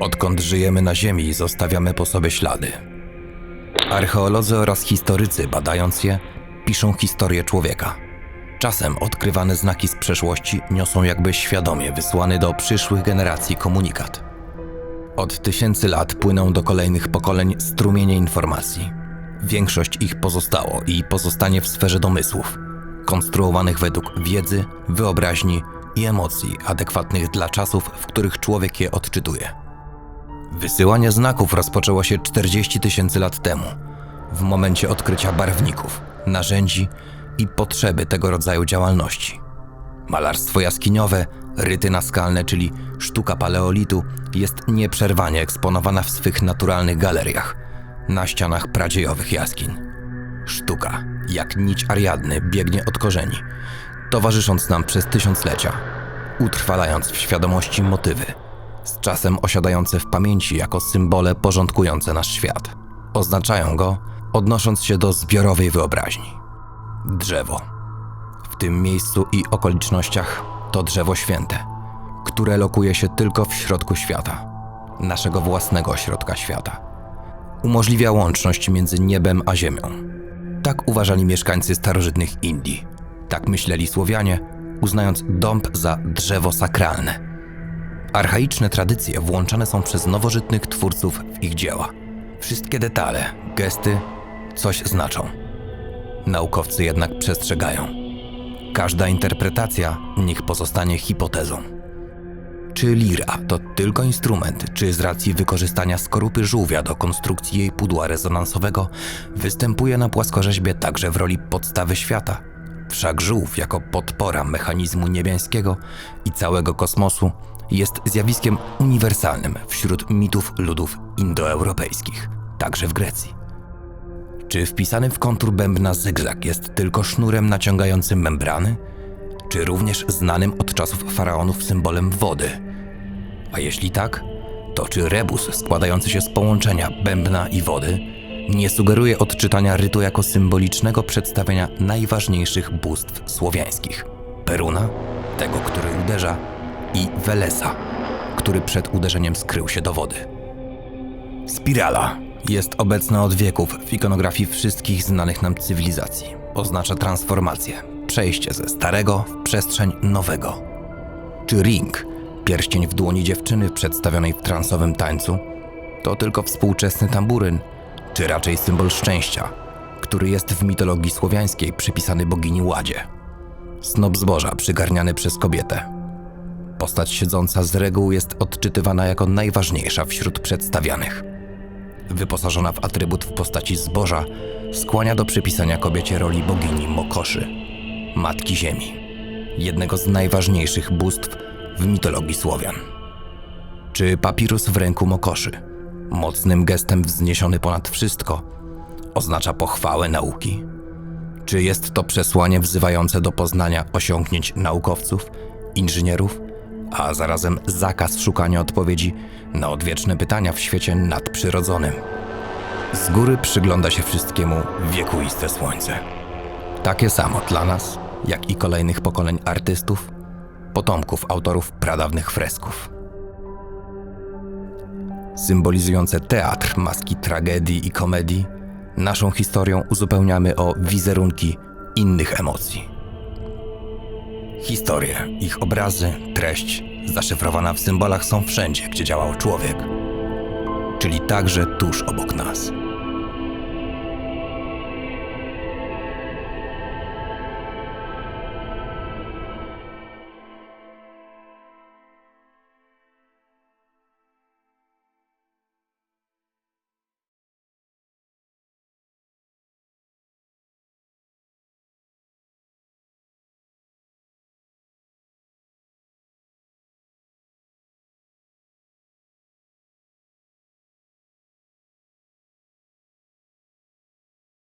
Odkąd żyjemy na Ziemi, zostawiamy po sobie ślady. Archeolodzy oraz historycy, badając je, piszą historię człowieka. Czasem odkrywane znaki z przeszłości niosą jakby świadomie wysłany do przyszłych generacji komunikat. Od tysięcy lat płyną do kolejnych pokoleń strumienie informacji. Większość ich pozostało i pozostanie w sferze domysłów, konstruowanych według wiedzy, wyobraźni i emocji adekwatnych dla czasów, w których człowiek je odczytuje. Wysyłanie znaków rozpoczęło się 40 tysięcy lat temu, w momencie odkrycia barwników, narzędzi i potrzeby tego rodzaju działalności. Malarstwo jaskiniowe, ryty naskalne, czyli sztuka paleolitu, jest nieprzerwanie eksponowana w swych naturalnych galeriach, na ścianach pradziejowych jaskiń. Sztuka, jak nić Ariadny, biegnie od korzeni, towarzysząc nam przez tysiąclecia, utrwalając w świadomości motywy, z czasem osiadające w pamięci jako symbole porządkujące nasz świat. Oznaczają go, odnosząc się do zbiorowej wyobraźni. Drzewo. W tym miejscu i okolicznościach to drzewo święte, które lokuje się tylko w środku świata, naszego własnego środka świata. Umożliwia łączność między niebem a ziemią. Tak uważali mieszkańcy starożytnych Indii. Tak myśleli Słowianie, uznając dąb za drzewo sakralne. Archaiczne tradycje włączane są przez nowożytnych twórców w ich dzieła. Wszystkie detale, gesty coś znaczą. Naukowcy jednak przestrzegają. Każda interpretacja niech pozostanie hipotezą. Czy lira to tylko instrument, czy z racji wykorzystania skorupy żółwia do konstrukcji jej pudła rezonansowego występuje na płaskorzeźbie także w roli podstawy świata? Wszak żółw jako podpora mechanizmu niebiańskiego i całego kosmosu jest zjawiskiem uniwersalnym wśród mitów ludów indoeuropejskich, także w Grecji. Czy wpisany w kontur bębna zygzak jest tylko sznurem naciągającym membrany? Czy również znanym od czasów faraonów symbolem wody? A jeśli tak, to czy rebus składający się z połączenia bębna i wody nie sugeruje odczytania rytu jako symbolicznego przedstawienia najważniejszych bóstw słowiańskich? Peruna, tego, który uderza, i Welesa, który przed uderzeniem skrył się do wody. Spirala jest obecna od wieków w ikonografii wszystkich znanych nam cywilizacji. Oznacza transformację, przejście ze starego w przestrzeń nowego. Czy ring, pierścień w dłoni dziewczyny przedstawionej w transowym tańcu, to tylko współczesny tamburyn, czy raczej symbol szczęścia, który jest w mitologii słowiańskiej przypisany bogini Ładzie. Snop zboża przygarniany przez kobietę. Postać siedząca z reguły jest odczytywana jako najważniejsza wśród przedstawianych wyposażona w atrybut w postaci zboża, skłania do przypisania kobiecie roli bogini Mokoszy, Matki Ziemi, jednego z najważniejszych bóstw w mitologii Słowian. Czy papirus w ręku Mokoszy, mocnym gestem wzniesiony ponad wszystko, oznacza pochwałę nauki? Czy jest to przesłanie wzywające do poznania osiągnięć naukowców, inżynierów, a zarazem zakaz szukania odpowiedzi na odwieczne pytania w świecie nadprzyrodzonym. Z góry przygląda się wszystkiemu wiekuiste słońce. Takie samo dla nas, jak i kolejnych pokoleń artystów, potomków autorów pradawnych fresków. Symbolizujące teatr, maski tragedii i komedii, naszą historią uzupełniamy o wizerunki innych emocji. Historie, ich obrazy, treść zaszyfrowana w symbolach są wszędzie, gdzie działał człowiek, czyli także tuż obok nas.